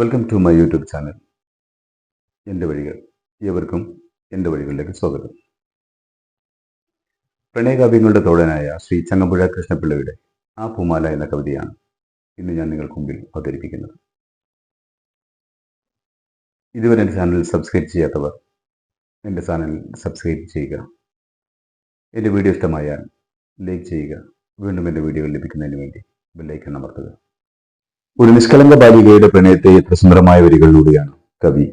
Welcome to my YouTube channel എന്റെ വഴികൾ. ഏവർക്കും എന്റെ വഴികളിലേക്ക് സ്വാഗതം. പ്രണയകാവ്യങ്ങളുടെ തോഴനായ ശ്രീ ചങ്ങമ്പുഴ കൃഷ്ണപിള്ളയുടെ ആ പൂമാല എന്ന കവിതയാണ് ഇന്ന് ഞാൻ നിങ്ങൾക്ക് മുമ്പിൽ അവതരിപ്പിക്കുന്നത്. ഇതുവരെ എന്റെ ചാനൽ സബ്സ്ക്രൈബ് ചെയ്യാത്തവർ എന്റെ ചാനൽ സബ്സ്ക്രൈബ് ചെയ്യുക. എന്റെ വീഡിയോ ഇഷ്ടമായാൽ ലൈക്ക് ചെയ്യുക. വീണ്ടും എന്റെ വീഡിയോകൾ ലഭിക്കുന്നതിന് വേണ്ടി ബെല്ലൈക്കൺ അമർത്തുക. ഒരു നിഷ്കളങ്ക ബാലികയുടെ പ്രണയത്തെ എത്ര സുന്ദരമായ വരികളിലൂടെയാണ് കവി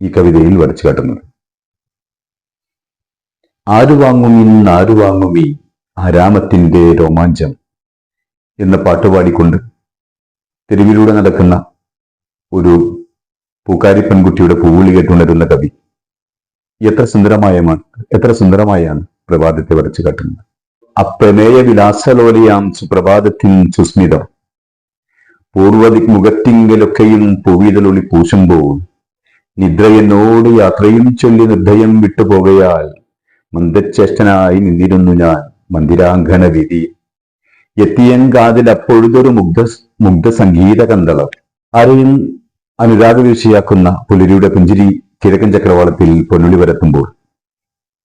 ഈ കവിതയിൽ വരച്ചു കാട്ടുന്നത്. ആരു വാങ്ങുമി ആരു വാങ്ങുമി ആരാമത്തിന്റെ രോമാഞ്ചം എന്ന പാട്ടുപാടിക്കൊണ്ട് തെരുവിലൂടെ നടക്കുന്ന ഒരു പൂക്കാരി പെൺകുട്ടിയുടെ പൂവിളി കേട്ടുണരുന്ന കവി എത്ര സുന്ദരമായ എത്ര സുന്ദരമായാണ് പ്രഭാതത്തെ വരച്ചു കാട്ടുന്നത്. അപ്രമേയ വിലാസലോലയാം സുപ്രഭാതത്തിൻ സുസ്മിതം. പൂർവതി മുഖത്തിങ്കലൊക്കെയും പൂവിതലൊളി പൂശുമ്പോൾ നിദ്രയെന്നോട് യാത്രയും ചൊല്ലി നിർദ്ദയം വിട്ടുപോകയാൽ മന്ദച്ചേഷ്ടനായി നിന്നിരുന്നു ഞാൻ മന്ദിരാങ്കണ വിധി എത്തിയൻ കാതിൽ അപ്പോഴതൊരു മുഗ്ധ മുഗ്ധ സംഗീത കന്തളം ആരെയും വിഷയാക്കുന്ന പുലരിയുടെ പുഞ്ചിരി കിഴക്കൻ ചക്രവാളത്തിൽ പൊന്നുളി വരത്തുമ്പോൾ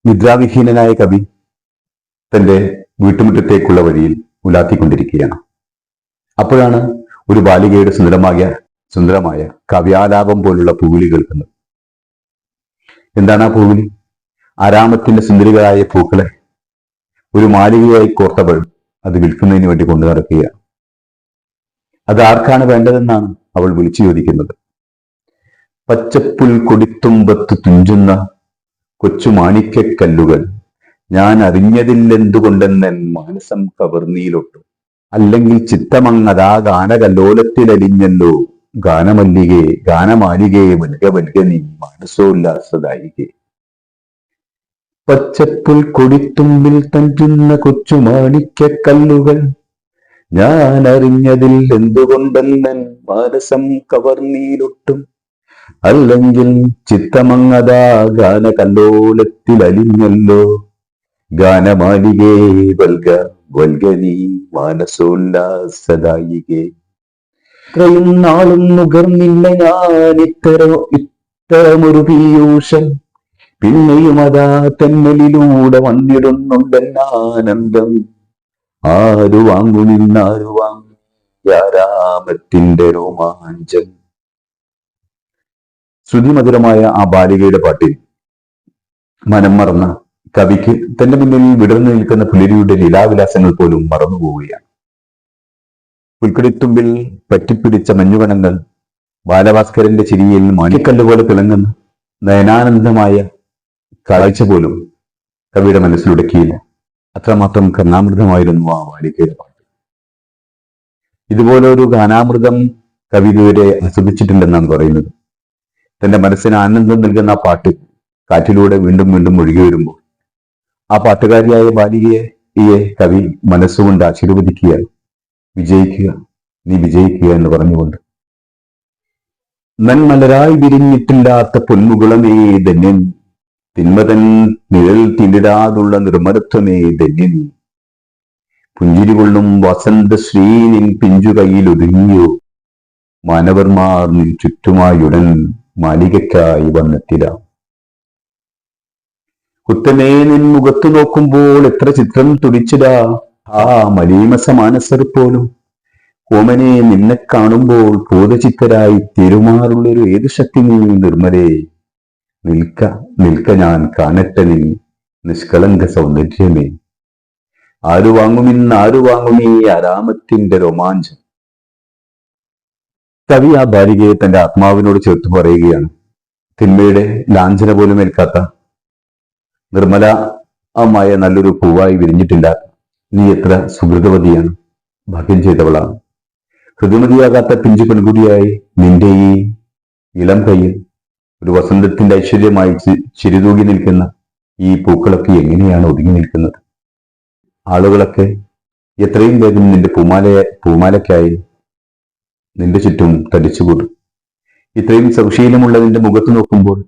നിദ്രാവിഹീനനായ കവി തന്റെ വീട്ടുമുറ്റത്തേക്കുള്ള വഴിയിൽ ഉലാത്തിക്കൊണ്ടിരിക്കുകയാണ്. അപ്പോഴാണ് ഒരു ബാലികയുടെ സുന്ദരമായ സുന്ദരമായ കവ്യാലാപം പോലുള്ള പൂവിളി കേൾക്കുന്നത് എന്താണ് ആ പൂവിളി? ആരാമത്തിന്റെ സുന്ദരികളായ പൂക്കളെ ഒരു മാലികയായി കോർത്തവൾ അത് വിൽക്കുന്നതിന് വേണ്ടി കൊണ്ടു നടക്കുകയാണ്. അത് ആർക്കാണ് വേണ്ടതെന്നാണ് അവൾ വിളിച്ചു ചോദിക്കുന്നത്. പച്ചപ്പുൽ കൊടിത്തുമ്പത്ത് തുഞ്ചുന്ന കൊച്ചു മാണിക്കക്കല്ലുകൾ ഞാൻ അറിഞ്ഞതില്ലെന്തുകൊണ്ടെന്നൻ മാനസം കവർന്നീലൊട്ടു അല്ലെങ്കിൽ ചിത്തമങ്ങതാ ഗാനകല്ലോലത്തിലലിഞ്ഞല്ലോ ഗാനമല്ലികെ ഗാനമാലികേ വൽക വൽക നീ മാനസോല്ലാസദായികെ പച്ചപ്പുൽ കൊടിത്തുമ്പിൽ തഞ്ചുന്ന കൊച്ചുമാണിക്കല്ലുകൾ ഞാൻ അറിഞ്ഞതിൽ എന്തുകൊണ്ടെന്നൻ മാനസം കവർന്നീലൊട്ടും. അല്ലെങ്കിൽ ചിത്തമങ്ങതാ ഗാനകല്ലോലത്തിലലിഞ്ഞല്ലോ. ഗാനമാലികേ വൽക വൽഗനി മാനസോല്ലാസദായികേ ഇത്രയും നാളും നുകർന്നില്ല ഞാൻ ഇത്തരം ഇത്തരമൊരു പീയൂഷം പിന്നെയും അതാ തെന്നലിലൂടെ വന്നിടുന്നുണ്ടെന്നാനന്ദം ആരു വാങ്ങു നിന്നാരു വാങ്ങു രാമത്തിന്റെ രോമാഞ്ചം. ശ്രുതിമധുരമായ ആ ബാലികയുടെ പാട്ടിൽ മനം മറന്ന കവിക്ക് തന്റെ മുന്നിൽ വിടർന്നു നിൽക്കുന്ന പുലരിയുടെ ലീലാവിലാസങ്ങൾ പോലും മറന്നുപോവുകയാണ് പുൽക്കടിത്തുമ്പിൽ പറ്റിപ്പിടിച്ച മഞ്ഞുകണങ്ങൾ ബാലഭാസ്കരന്റെ ചിരിയിൽ മാണിക്കല്ല് പോലെ തിളങ്ങുന്ന നയനാനന്ദമായ കാഴ്ച പോലും കവിയുടെ മനസ്സിലുടക്കിയില്ല അത്രമാത്രം കർണാമൃതമായിരുന്നു ആ ബാലികയുടെ പാട്ട്. ഇതുപോലെ ഒരു ഗാനാമൃതം കവി ഇതുവരെ ആസ്വദിച്ചിട്ടില്ലെന്നാണ് പറയുന്നത്. തന്റെ മനസ്സിന് ആനന്ദം നൽകുന്ന ആ പാട്ട് കാറ്റിലൂടെ വീണ്ടും വീണ്ടും ഒഴുകി വരുമ്പോൾ ആ പാട്ടുകാരിയായ ബാലികയെ ഈയെ കവി മനസ്സുകൊണ്ട് ആശീർവദിക്കുക വിജയിക്കുക നീ വിജയിക്കുക എന്ന് പറഞ്ഞുകൊണ്ട്. നന്മലരായി വിരിഞ്ഞിട്ടില്ലാത്ത പൊന്മുകളമേ ധന്യൻ തിന്മതൻ നിഴൽ തിരിടാതുള്ള നിർമ്മലത്വമേ ധന്യൻ പുഞ്ചിരി കൊള്ളും വസന്ത ശ്രീനിൻ പിഞ്ചു കയ്യിൽ ഒതുങ്ങിയോ? മാനവർമാർ നിൻ ചുറ്റുമായുടൻ മാലികയ്ക്കായി വന്നെത്തിരാം. കുത്തമേ നിൻ മുഖത്തു നോക്കുമ്പോൾ എത്ര ചിത്രം തുടിച്ചിടാ. ആ മലീമസ മാനസർ പോലും. ഓമനെ നിന്നെ കാണുമ്പോൾ ഭൂതചിത്തരായി തിരുമാറുള്ളൊരു ഏതു ശക്തി നീ നിർമ്മലേ? നിൽക്ക നിൽക്ക ഞാൻ കാണട്ടെ നിൻ നിഷ്കളങ്ക സൗന്ദര്യമേ. ആരു വാങ്ങുമിന്ന് ആരു വാങ്ങുമീ ആരാമത്തിന്റെ രോമാഞ്ചം. കവി ആ ബാലികയെ തന്റെ ആത്മാവിനോട് ചേർത്ത് പറയുകയാണ്. തിന്മയുടെ ലാഞ്ചന പോലും ഏൽക്കാത്ത നിർമ്മലമായ നല്ലൊരു പൂവായി വിരിഞ്ഞിട്ടില്ല. നീ എത്ര സുഹൃതവതിയാണ്. ഭാഗ്യം ചെയ്തവളാണ്. ഹൃദയമതിയാകാത്ത പിഞ്ചു പെൺകുടിയായി നിന്റെ ഈ ഇളം കയ്യിൽ ഒരു വസന്തത്തിന്റെ ഐശ്വര്യമായി ചിരിതൂകി നിൽക്കുന്ന ഈ പൂക്കളൊക്കെ എങ്ങനെയാണ് ഒതുങ്ങി നിൽക്കുന്നത്? ആളുകളൊക്കെ എത്രയും വേഗം നിന്റെ പൂമാലയെ പൂമാലയ്ക്കായി നിന്റെ ചുറ്റും തടിച്ചുകൂടും. ഇത്രയും സൗശീലമുള്ള നിന്റെ മുഖത്ത് നോക്കുമ്പോൾ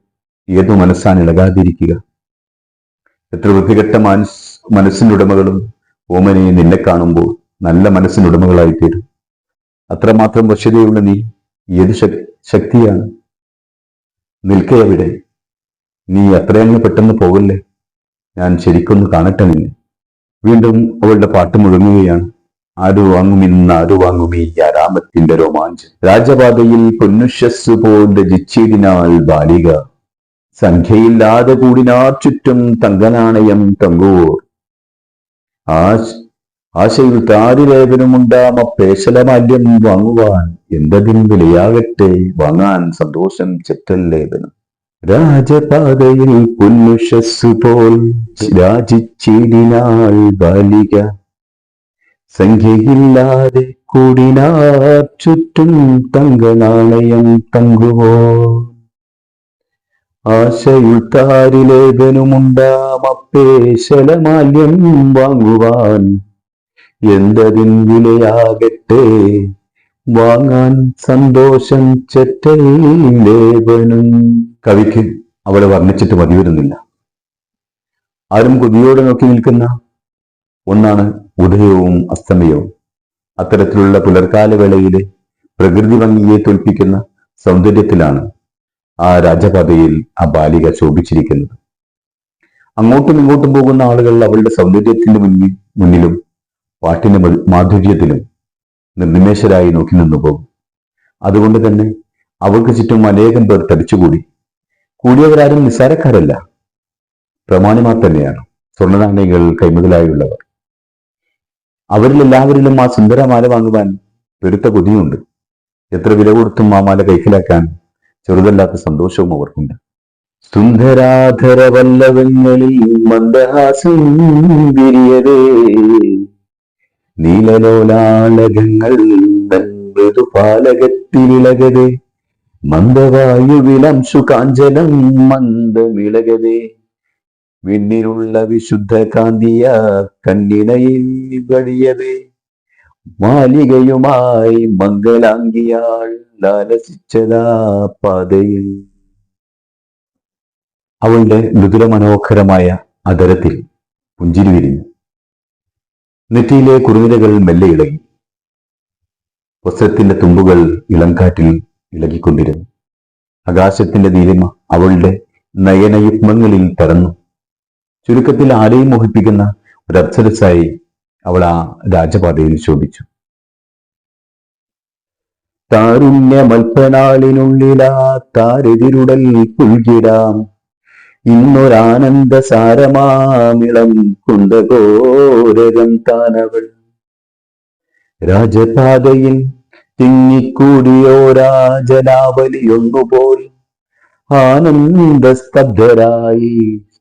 ഏതു മനസ്സാണ് ഇളകാതിരിക്കുക? എത്ര വൃത്തികെട്ട മനസ് മനസ്സിനുടമകളും ഓമനെ നിന്നെ കാണുമ്പോൾ നല്ല മനസ്സിനുടമകളായി തീരും. അത്രമാത്രം വശ്യതയുള്ള നീ ഏത് ശക്- ശക്തിയാണ്? നിൽക്കയവിടെ. നീ അത്രയങ്ങ് പെട്ടെന്ന് പോകല്ലേ? ഞാൻ ശരിക്കൊന്ന് കാണട്ടെ നിന്നെ. വീണ്ടും അവളുടെ പാട്ട് മുഴങ്ങുകയാണ്. ആരു വാങ്ങും ഇന്ന് ആരു വാങ്ങും ഈ ആരാമത്തിന്റെ രോമാഞ്ചം. രാജപാതയിൽ പൊന്നുഷസ് പോൽ രചിച്ചിടിനാൾ ബാലിക. സംഖ്യയില്ലാതെ കൂടിനാർ ചുറ്റും തങ്കനാണയം തങ്കൂർ ആശ ആശയിൽ താരിലേപനുമുണ്ടാമ അപ്പേശലമാല്യം വാങ്ങുവാൻ എന്തതിൻ വിലയാകട്ടെ വാങ്ങാൻ സന്തോഷം ചെത്തല്ലേപനം രാജപാതയിൽ പുല്ലുഷസ്സു പോൽ രാജിച്ചിടിനാൾ ബാലിക. സംഖ്യയില്ലാതെ കൂടിനാർ ചുറ്റും തങ്കനാണയം തങ്കുവോ ആശയിൽ താരിലേപനുമുണ്ടാമപ്പേശലമാല്യം വാങ്ങുവാൻ. എന്തതിൻ വിലയാകട്ടെ? വാങ്ങാൻ സന്തോഷം ചെറ്റേവനും കവിക്ക് അവളെ വർണിച്ചിട്ട് മതി വരുന്നില്ല ആരും കൊതിയോടെ നോക്കി നിൽക്കുന്ന ഒന്നാണ് ഉദയവും അസ്തമയവും. അത്തരത്തിലുള്ള പുലർക്കാല വേളയിലെ പ്രകൃതി ഭംഗിയെ തോൽപ്പിക്കുന്ന സൗന്ദര്യത്തിലാണ് ആ രാജപാതയിൽ ആ ബാലിക ശോഭിച്ചിരിക്കുന്നത്. അങ്ങോട്ടും ഇങ്ങോട്ടും പോകുന്ന ആളുകൾ അവളുടെ സൗന്ദര്യത്തിന്റെ മുന്നിൽ മുന്നിലും പാട്ടിന്റെ മാധുര്യത്തിലും നിർനിമേഷരായി നോക്കി നിന്നു പോകും. അതുകൊണ്ട് തന്നെ അവൾക്ക് ചുറ്റും അനേകം പേർ തടിച്ചുകൂടി. കൂടിയവരാരും നിസ്സാരക്കാരല്ല. പ്രമാണിമാർ തന്നെയാണ്. സ്വർണനാണയങ്ങൾ കൈമുതലായുള്ളവർ. അവരിൽ എല്ലാവരിലും ആ സുന്ദരമാല വാങ്ങുവാൻ പെരുത്ത കൊതിയുണ്ട്. എത്ര വില കൊടുത്തും ആ മാല കൈക്കലാക്കാൻ ചെറുതല്ലാത്ത സന്തോഷവും അവർക്കുണ്ട്. സുന്ദരാധര വല്ലവങ്ങളിൽ മന്ദഹാസം വിരിയതേ നീലലോലാളകങ്ങൾ മൃദുപാലകത്തിലിളകതേ മന്ദവായുവിലംശു കാഞ്ചനം മന്ദമിളകതേ വിണ്ണിലുള്ള വിശുദ്ധ കാന്തിയ കണ്ണിനയിൽ വഴിയവേ. മാലികയുമായി മംഗലാംഗിയാൾ ലാലസിച്ചതാ പാതയിൽ. അവളുടെ മൃദുല മനോഹരമായ അതരത്തിൽ പുഞ്ചിരി വിരിഞ്ഞു. നെറ്റിയിലെ കുറുനിരകൾ മെല്ലെ ഇളകി. വസ്ത്രത്തിന്റെ തുമ്പുകൾ ഇളംകാറ്റിൽ ഇളകിക്കൊണ്ടിരുന്നു. ആകാശത്തിന്റെ നീലിമ അവളുടെ നയനയുഗ്മങ്ങളിൽ തടന്നു ചുരുക്കത്തിൽ ആരെയും മോഹിപ്പിക്കുന്ന ഒരു അപ്സരസായി അവൾ ആ രാജപാതയിൽ ശോഭിച്ചു. താരുണ്യമൽപ്പനാളിനുള്ളിലാ താരെതിരുടൽ പുൽകിടാം ഇന്നൊരാനന്ദ സാരമാമിളം കുണ്ടകോരകം താനവൾ. രാജപാതയിൽ തിങ്ങിക്കൂടിയോരാ രാജലാവലിയൊന്നുപോൽ ആനന്ദസ്തബ്ധരായി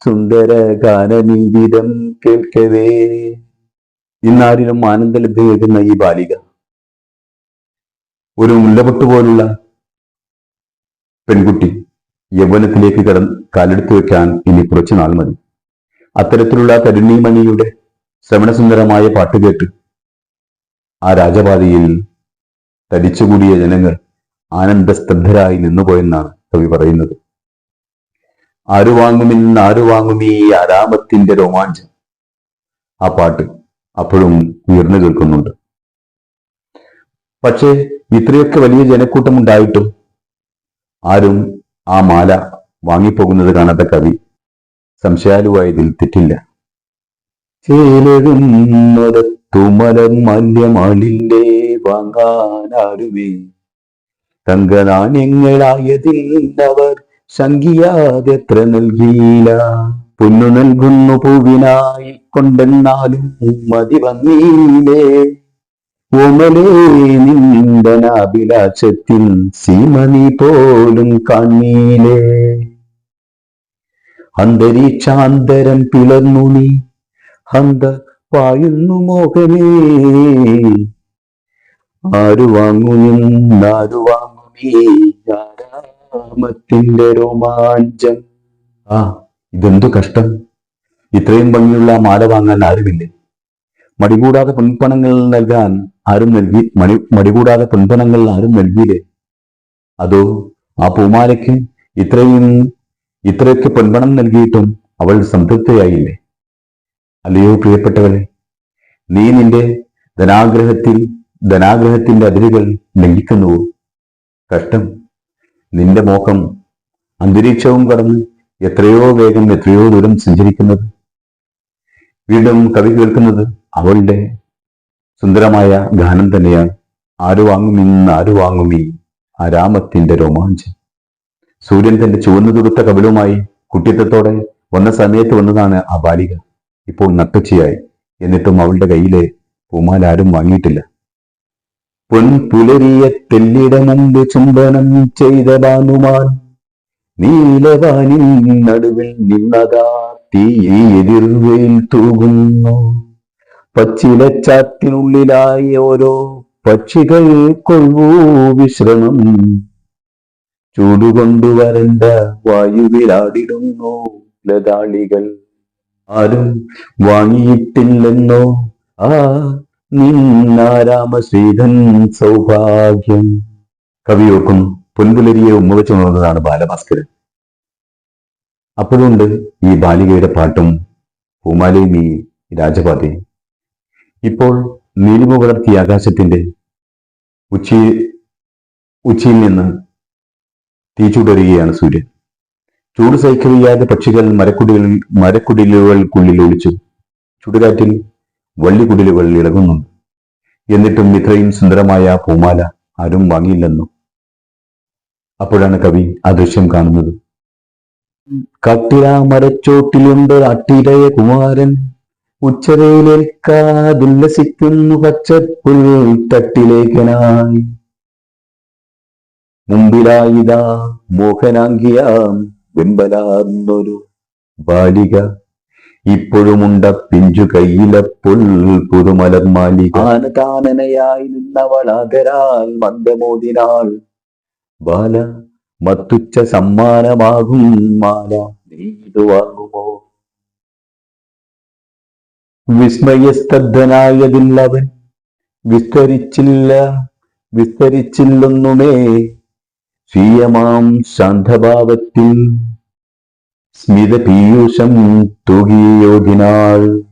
സുന്ദര ഗാനനിവിധം കേൾക്കവേ. ഇന്നാരിലും ആനന്ദലഭ്യമേകുന്ന ഈ ബാലിക. ഒരു മുല്ലപൊട്ട് പോലുള്ള പെൺകുട്ടി യൗവനത്തിലേക്ക് കട കാലെടുത്തു വെക്കാൻ ഇനി കുറച്ചു നാൾ മതി. അത്തരത്തിലുള്ള തരുണീമണിയുടെ ശ്രവണസുന്ദരമായ പാട്ട് കേട്ട് ആ രാജപാതയിൽ തടിച്ചുകൂടിയ ജനങ്ങൾ ആനന്ദസ്തബ്ധരായി നിന്നുപോയെന്നാണ് കവി പറയുന്നത്. ആരു വാങ്ങുമെന്ന് ആരു വാങ്ങുമീ ആരാമത്തിന്റെ രോമാഞ്ചം. ആ പാട്ട് അപ്പോഴും ഉയർന്നു കേൾക്കുന്നുണ്ട് പക്ഷേ ഇത്രയൊക്കെ വലിയ ജനക്കൂട്ടം ഉണ്ടായിട്ടും ആരും ആ മാല വാങ്ങിപ്പോകുന്നത് കാണാത്ത കവി സംശയാലുവായതിൽ തെറ്റില്ല. ചേലെഴുന്നൊരത്തുമലർ മല്യമാളില്ലേ വാങ്ങാനാരുമേ? തങ്കനാണ്യങ്ങളായതിൽ അവർ ശങ്കിയാതെത്ര നൽകിയില്ല. പൊന്നു നൽകുന്നു പൂവിനായി കൊണ്ടെന്നാലും മതി വന്നീലേ ഓമലേ നിന്ദനാഭിലാഷത്തിൽ സീമനി പോലും കണ്ണീലേ അന്തരീക്ഷാന്തരം പിളർന്നു നീ ഹന്ത പായുന്നു മോഹനേ. ആരു വാങ്ങു നിന്നാരു വാങ്ങുമേ രോമാഞ്ചം? ആ ഇതെന്തു കഷ്ടം? ഇത്രയും ഭംഗിയുള്ള മാല വാങ്ങാൻ ആരുമില്ലേ? മടികൂടാതെ പൊൻപണങ്ങൾ നൽകാൻ ആരും നൽകി മണി മടികൂടാതെ പൊൻപണങ്ങൾ ആരും നൽകിയില്ലേ? അതോ ആ പൂമാലയ്ക്ക് ഇത്രയും ഇത്രയൊക്കെ പൊൻപണം നൽകിയിട്ടും അവൾ സംതൃപ്തയായില്ലേ? അല്ലയോ പ്രിയപ്പെട്ടവളെ നീ നിന്റെ ധനാഗ്രഹത്തിൽ ധനാഗ്രഹത്തിന്റെ അതിരുകൾ ലംഘിക്കുന്നുവോ? കഷ്ടം. നിന്റെ മോഹം അന്തരീക്ഷവും കടന്ന് എത്രയോ വേഗം എത്രയോ ദൂരം സഞ്ചരിക്കുന്നത് വീണ്ടും കവി കേൾക്കുന്നത് അവളുടെ സുന്ദരമായ ഗാനം തന്നെയാണ്. ആരു വാങ്ങുമിന്ന് ആരു വാങ്ങുമീ ആ രാമത്തിന്റെ രോമാഞ്ചം. സൂര്യൻ തന്റെ ചുവന്നു തുടുത്ത കപിലുമായി കുട്ടിത്തത്തോടെ വന്ന സമയത്ത് വന്നതാണ് ആ ബാലിക. ഇപ്പോൾ നട്ടച്ചിയായി. എന്നിട്ടും അവളുടെ കയ്യിലെ പൂമാല ആരും വാങ്ങിയിട്ടില്ല. പൊൻപുലരിയ തെല്ലിട മുമ്പ് ചുംബനം ചെയ്ത ഭാനുമാൻ നീലവാനിൻ നടുവിൽ നിന്നതാ തീ എതിർവയിൽ തൂകുന്നു. പച്ചിലച്ചാത്തിനുള്ളിലായി ഓരോ പക്ഷികൾ കൊള്ളൂ വിശ്രമം. ചൂടുകൊണ്ടുവരണ്ട വായുവിലാടിടുന്നു ലതാളികൾ. ആരും വാങ്ങിയിട്ടില്ലെന്നോ? ആ നിന്നാരാമശ്രീധൻ സൗഭാഗ്യം. കവിയോർക്കും പൊൻപുലരിയെ ഉമ്മവെച്ച് ഉണർന്നതാണ് ബാലഭാസ്കരൻ. അപ്പോഴുണ്ട് ഈ ബാലികയുടെ പാട്ടും പൂമാലയും ഈ രാജപാതയും ഇപ്പോൾ നീലിമ വളർത്തിയ ആകാശത്തിന്റെ ഉച്ചി ഉച്ചിയിൽ നിന്ന് തീ ചൂടരുകയാണ് സൂര്യൻ. ചൂട് സഹിക്കവയ്യാതെ പക്ഷികൾ മരക്കുടികളിൽ മരക്കുടിലുകൾക്കുള്ളിൽ ഒളിച്ചു ചുടുകാറ്റിൽ വള്ളിക്കുടിലുകൾ ഇളകുന്നുണ്ട് എന്നിട്ടും ഇത്രയും സുന്ദരമായ പൂമാല ആരും വാങ്ങിയില്ലെന്നു? അപ്പോഴാണ് കവി ആ ദൃശ്യം കാണുന്നത്. കട്ടില മരച്ചോട്ടിലുണ്ട് അട്ടിരയ കുമാരൻ. ഉച്ചരയിലേൽക്കാതുല്ലസിക്കുന്നു പച്ചപ്പുൽ തട്ടിലേക്കനായി. മുമ്പിലായിതാ മോഹനാങ്കിയാം വെമ്പലാർന്നൊരു ബാലിക. ഇപ്പോഴുമുണ്ട പിഞ്ചു കയ്യിലപ്പുൽ പുതുമലർമാലി ആനതാനനയായി നിന്നവളാകരാൽ മന്ദമോദിനാൾ ബാല മത്തുച്ച സമ്മാനമാകും മാല. നീതുവാകുമോ വിസ്മയസ്തബ്ധനായതില്ലവൻ വിസ്തരിച്ചില്ല വിസ്തരിച്ചില്ലൊന്നുമേ. സ്വീയമാം ശാന്തഭാവത്തിൽ സ്മിത പീയൂഷം തൂകിയോതിനാൾ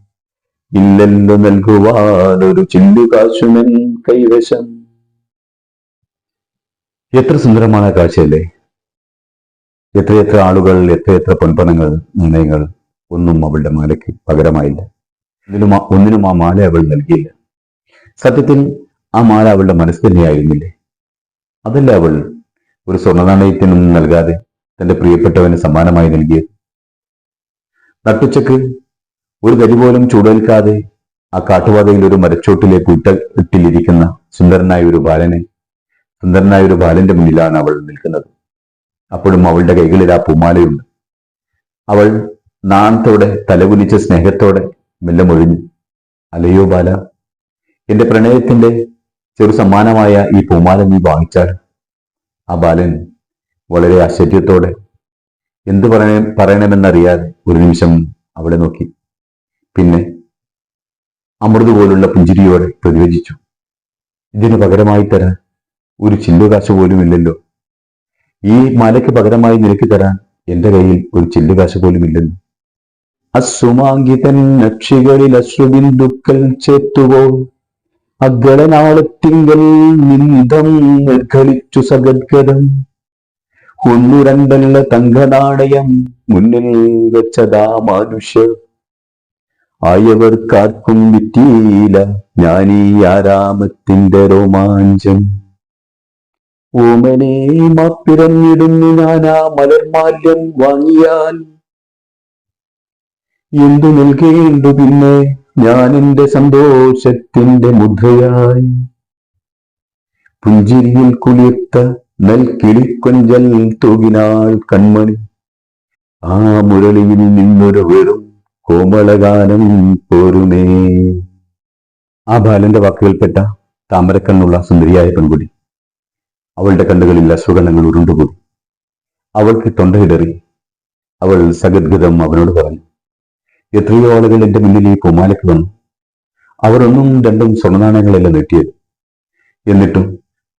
ഇല്ലല്ലോ നൽകുവാനൊരു ചില്ലുകാശുമൻ കൈവശം. എത്ര സുന്ദരമായ കാഴ്ചയല്ലേ? എത്രയെത്ര ആളുകൾ എത്രയെത്ര പൊൻപണങ്ങൾ നാണയങ്ങൾ ഒന്നും അവളുടെ മാലയ്ക്ക് പകരമായില്ല. ഒന്നിനും ഒന്നിനും ആ മാല അവൾ നൽകിയില്ല. സത്യത്തിൽ ആ മാല അവളുടെ മനസ്സ് തന്നെയായിരുന്നില്ലേ? അതല്ല അവൾ ഒരു സ്വർണനാണയത്തിനൊന്നും നൽകാതെ തന്റെ പ്രിയപ്പെട്ടവന് സമ്മാനമായി നൽകിയത്. നട്ടുച്ചക്ക് ഒരു കരി പോലും ചൂടേൽക്കാതെ ആ കാട്ടുപാതയിൽ ഒരു മരച്ചോട്ടിലെ ഇട്ട ഇട്ടിലിരിക്കുന്ന സുന്ദരനായ ഒരു ബാലനെ സുന്ദരനായ ഒരു ബാലന്റെ മുന്നിലാണ് അവൾ നിൽക്കുന്നത്. അപ്പോഴും അവളുടെ കൈകളിൽ ആ പൂമാലയുണ്ട്. അവൾ നാണത്തോടെ തലകുനിച്ച സ്നേഹത്തോടെ മെല്ലെ മൊഴിഞ്ഞു അലയോ ബാല എന്റെ പ്രണയത്തിന്റെ ചെറു സമ്മാനമായ ഈ പൂമാല നീ വാങ്ങിച്ചാൽ ആ ബാലൻ വളരെ ആശ്ചര്യത്തോടെ എന്ത് പറയ പറയണമെന്നറിയാതെ ഒരു നിമിഷം അവളെ നോക്കി. പിന്നെ അമൃത് പോലുള്ള പുഞ്ചിരിയോടെ പ്രതിവചിച്ചു ഇതിന് പകരമായി തരാൻ ഒരു ചില്ലുകാശ് പോലുമില്ലല്ലോ ഈ മലയ്ക്ക് പകരമായി നിനക്ക് തരാൻ എന്റെ കയ്യിൽ ഒരു ചില്ലുകാശ് പോലും ഇല്ലല്ലോ അസുമാങ്കിതൻ നക്ഷികളിൽ അശ്രുബിന്ദുക്കൾ ചേത്തുവോ അഗളനാളത്തിങ്കൽ നിന്ദം നിർഘലിച്ചു സഗദ്ഗതം. ഒന്നു രണ്ടല്ല തങ്കനാണയം മുന്നിൽ വെച്ചതാ മനുഷ്യ. ആയവർക്കാർക്കും വിറ്റീല ഞാനീ ആരാമത്തിന്റെ രോമാഞ്ചം. ഓമനെ മാപ്പിറന്നിടുന്നു ഞാനാ മലർമാല്യം വാങ്ങിയാൽ. എന്തു നൽകേണ്ടു പിന്നെ ഞാൻ എന്റെ സന്തോഷത്തിന്റെ മുദ്രയായി. പുഞ്ചിരിയിൽ കുളിർത്ത നൽകിളിക്കൊഞ്ചൽ തൂകിനാൾ കൺമണി. ആ മുരളിയിൽ നിന്നൊരു വെറും കോമളഗാനം പോരുമേ. ആ ബാലന്റെ വാക്കുകൾപ്പെട്ട താമരക്കണ്ണുള്ള സുന്ദരിയായ പെൺകുടി അവളുടെ കണ്ണുകളിൽ അശ്വഗണങ്ങൾ ഉരുണ്ടുപോയി അവൾക്ക് തൊണ്ടയിടറി അവൾ സഗദ്ഗതം അവനോട് പറഞ്ഞു എത്രയോ ആളുകൾ എന്റെ മുന്നിൽ ഈ പൂമാലയ്ക്ക് വന്നു. അവർ ഒന്നും രണ്ടും സ്വർണനാണയങ്ങളല്ല നീട്ടിയത്. എന്നിട്ടും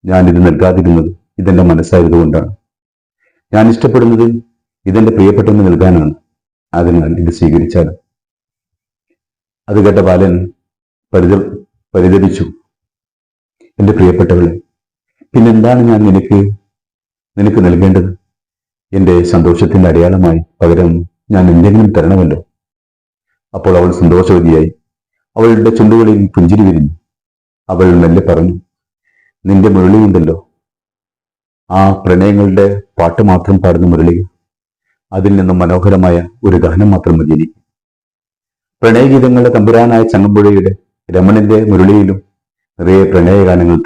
ഞാൻ ഇത് നൽകാതിരുന്നത് ഇതെന്റെ മനസ്സായതുകൊണ്ടാണ് ഞാൻ ഇഷ്ടപ്പെടുന്നത് ഇതെന്റെ പ്രിയപ്പെട്ടെന്ന് നൽകാനാണ്. അതിനാൽ ഇത് സ്വീകരിച്ചാലും. അത് കേട്ട ബാലൻ പരിത പരിതപിച്ചു. എന്റെ പ്രിയപ്പെട്ടവളെ പിന്നെന്താണ് ഞാൻ നിനക്ക് നിനക്ക് നൽകേണ്ടത്? എന്റെ സന്തോഷത്തിന്റെ അടയാളമായി പകരം ഞാൻ എന്തെങ്കിലും തരണമല്ലോ? അപ്പോൾ അവൾ സന്തോഷവതിയായി. അവളുടെ ചുണ്ടുകളിൽ പുഞ്ചിരി വിരിഞ്ഞു. അവൾ മെല്ലെ പറഞ്ഞു നിന്റെ മുരളിയുണ്ടല്ലോ. ആ പ്രണയങ്ങളുടെ പാട്ട് മാത്രം പാടുന്ന മുരളികൾ അതിൽ നിന്നും മനോഹരമായ ഒരു ഗഹനം മാത്രം മതി എനിക്ക് പ്രണയഗീതങ്ങളുടെ തമ്പുരാനായ ചങ്ങമ്പുഴയുടെ രമണന്റെ മുരളിയിലും നിറയെ പ്രണയഗാനങ്ങൾ